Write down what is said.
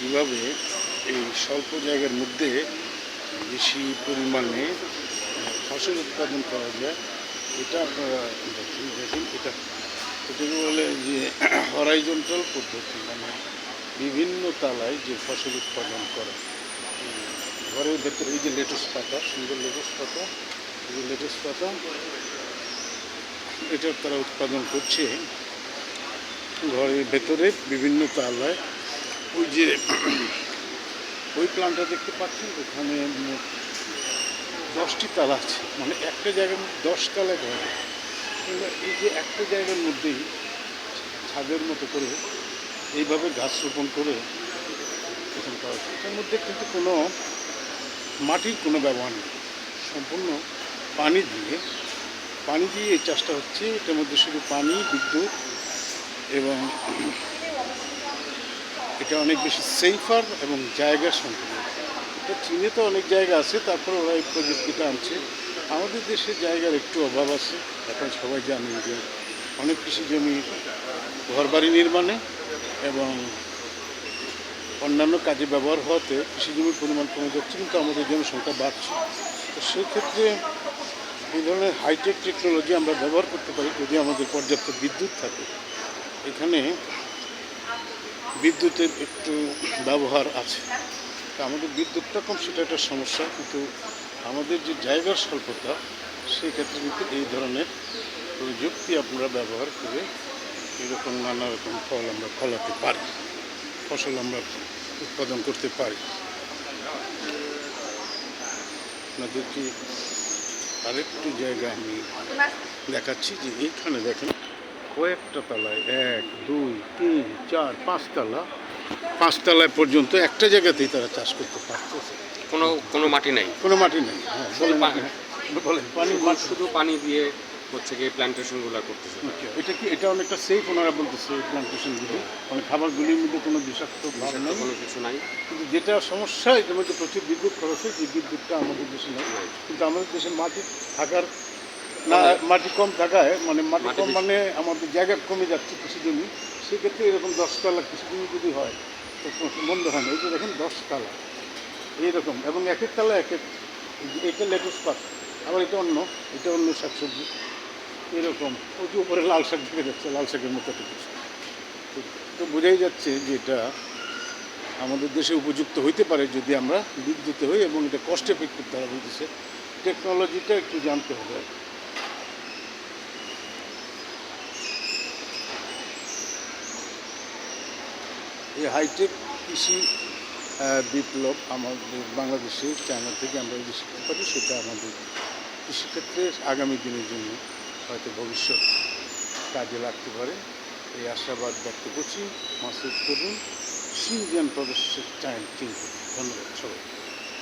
কীভাবে এই স্বল্প জায়গার মধ্যে বেশি পরিমাণে ফসল উৎপাদন করা যায়, এটা আপনারা দেখেন দেখেন এটা। এটাকে বলে যে হরাইজন্টাল পদ্ধতি মানে বিভিন্ন তালায় যে ফসল উৎপাদন করে। ঘরের ভেতরে এই যে লেটুস পাতা, সুন্দর লেটুস পাতা, এই যে লেটুস পাতা এটা তারা উৎপাদন করছে। ঘরের ভেতরে বিভিন্ন তালায় ওই যে ওই প্ল্যানটা দেখতে পাচ্ছেন? ওখানে দশটি তালা আছে। মানে একটা জায়গার মধ্যে দশ তালা ঘর। এই যে একটা জায়গার মধ্যেই ছাদের মতো করে এইভাবে গাছ রোপণ করে এখানে করা হচ্ছে। এটার মধ্যে কিন্তু কোনো মাটির কোনো ব্যবহার নেই। সম্পূর্ণ পানি দিয়ে পানি দিয়ে এই চাষটা হচ্ছে। এটার মধ্যে শুধু পানি, বিদ্যুৎ এবং এটা অনেক বেশি সেফার এবং জায়গা সম্পূর্ণ এটা চীনে তো অনেক জায়গা আছে, তারপর ওরা এই প্রযুক্তিটা আনছে। আমাদের দেশে জায়গার একটু অভাব আছে, এখন সবাই জানেন যে অনেক কৃষি জমি ঘরবাড়ি নির্মাণে এবং অন্যান্য কাজে ব্যবহার হওয়াতে কৃষি জমির পরিমাণ কমে যাচ্ছে, কিন্তু আমাদের জনসংখ্যা বাড়ছে। তো সেক্ষেত্রে এই ধরনের হাইটেক টেকনোলজি আমরা ব্যবহার করতে পারি যদি আমাদের পর্যাপ্ত বিদ্যুৎ থাকে। এখানে বিদ্যুতের একটু ব্যবহার আছে। আমাদের বিদ্যুৎটা কম, সেটা একটা সমস্যা, কিন্তু আমাদের যে জায়গার স্বল্পতা সেক্ষেত্রে কিন্তু এই ধরনের প্রযুক্তি আপনারা ব্যবহার করে এরকম নানা রকম ফল আমরা ফলাতে পারি, ফসল আমরা উৎপাদন করতে পারি। আপনাদেরকে আরেকটু জায়গা আমি দেখাচ্ছি যে এইখানে দেখেন কয়েকটা তলায়, এক, দুই, তিন চার পাঁচতলা পাঁচতলায় পর্যন্ত একটা জায়গাতেই তারা চাষ করতে পারতেছে। কোনো কোনো মাটি নাই? কোনো মাটি নেই হ্যাঁ বলেন পানি শুধু পানি দিয়ে হচ্ছে কি প্ল্যান্টেশনগুলো করতেছে। আচ্ছা, এটা কি এটা অনেকটা সেফ ওনারা বলতেছে এই প্লান্টেশনগুলো মানে খাবারগুলির মধ্যে কোনো বিষাক্ত কোনো কিছু নাই। কিন্তু যেটা সমস্যা এটার মধ্যে প্রচুর বিদ্যুৎ খরচ হয়। যে বিদ্যুৎটা আমাদের দেশে নেই। কিন্তু আমাদের দেশে মাটি থাকার না মাটি কম থাকায় মানে মাটি মাটি কম মানে আমাদের জায়গা কমে যাচ্ছে কৃষি জমি সেক্ষেত্রে এরকম দশতলা কৃষি জমি যদি হয় মন্দ হয় না। এই যে দেখেন দশতলা এইরকম। এবং এক এক তলা এক এক এটা লেটুস পাত আবার এটা অন্য এটা অন্য শাকসবজি, এরকম। ওই উপরে লাল শাক থেকে যাচ্ছে, লাল শাকের মতো তো- বোঝাই যাচ্ছে যে এটা আমাদের দেশে উপযুক্ত হইতে পারে যদি আমরা বিদ্যুতে হই এবং এটা কষ্ট এফেক্টিভ তারা বলতেছে। টেকনোলজিটা একটু জানতে হবে। এই হাইটেক কৃষি বিপ্লব আমাদের বাংলাদেশের চায়না থেকে আমরা যদি শিখতে পারি সেটা আমাদের কৃষিক্ষেত্রে আগামী দিনের জন্য হয়তো ভবিষ্যৎ কাজে লাগতে পারে। এই আশাবাদ ব্যক্ত করছি। মাসুদ করুন। সিনজিয়ান প্রদেশের চায়না ধন্যবাদ সবাই